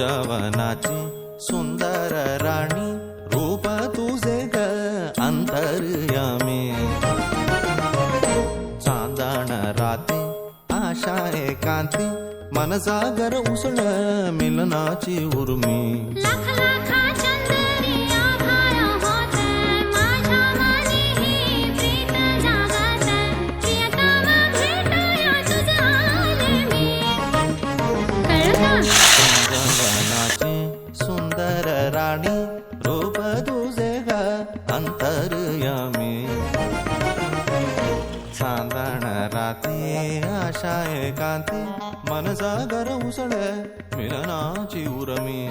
जवनाची सुंदर राणी रूप तुझे ग अंतरयामी. चांदण राती आशा एकांती मन सागर उसळ मिलनाची उर्मी. लाख लाखा आभाळ वनाची सुंदर राणी रूप तुझे ग अंतर्यामी. चांदण राती आशा एकांती मन सागर उसळ मिलनाची उरमी.